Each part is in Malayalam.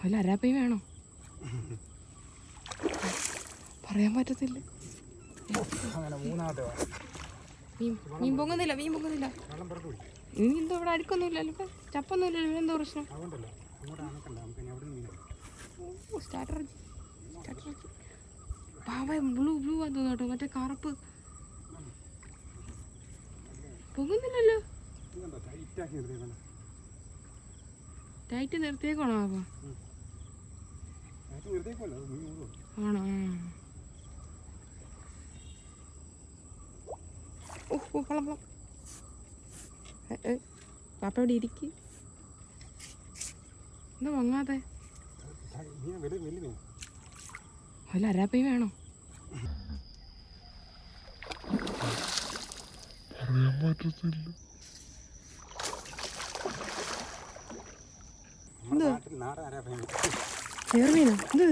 അതിൽ അരാപ്പയും വേണോ? പറയാൻ പറ്റത്തില്ല. മീൻ പൊങ്ങുന്നില്ല മീൻ പൊങ്ങുന്നില്ല. ഇനി എന്തോ ഇവിടെ അടുക്കൊന്നുമില്ലല്ലോ ചപ്പൊന്നുമില്ലല്ലോ ഇവിടെ എന്തോ പ്രശ്നം. സ്റ്റാർട്ടർ സ്റ്റാർട്ടർ പാവ ബ്ലൂ ബ്ലൂ ആ തോന്നുന്നു മറ്റേ കറുപ്പ്. പൊങ്ങുന്നില്ലല്ലോ. ടൈറ്റ് നിർത്തിയേക്കണോ? പാപ്പ ടൈറ്റ് നിർത്തിയേക്കുമല്ലോ അത് മീൻ ഊടും ആണോ? വളം വളം പാപ്പ ഇവിടെ ഇരിക്ക്? എന്താ മീൻ അതിൽ അരാപ്പയും വേണോ? പറയാൻ പറ്റത്തില്ല. നാടൻ ഫേമസ് ചേർമീനോ എന്ത്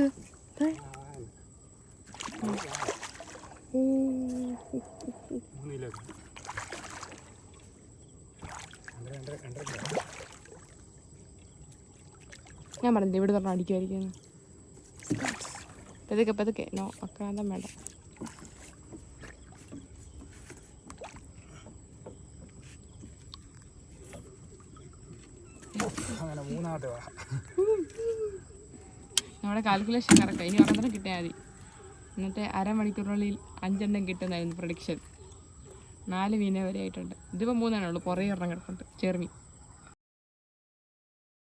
ഞാൻ പറഞ്ഞില്ല ഇവിടെ പറഞ്ഞ അടിക്കുമായിരിക്കും പതുക്കെ പതുക്കെ. നോ അക്രാന്തം വേണ്ട. അങ്ങനെ മൂന്നാമത്തെ വാ. നമ്മുടെ കാൽക്കുലേഷൻ കറക്റ്റ് ഇനി ഒരെണ്ണം കിട്ടിയാൽ മതി. എന്നിട്ട് അരമണിക്കൂറിനുള്ളിൽ അഞ്ചെണ്ണം കിട്ടുന്നതായിരുന്നു പ്രൊഡിക്ഷൻ നാല് മീനെ വരെ ആയിട്ടുണ്ട്. ഇതിപ്പോൾ മൂന്നെണ്ണേ ഉള്ളൂ. കുറേ ഒരെണ്ണം കിടപ്പുണ്ട്. ചെറുമീൻ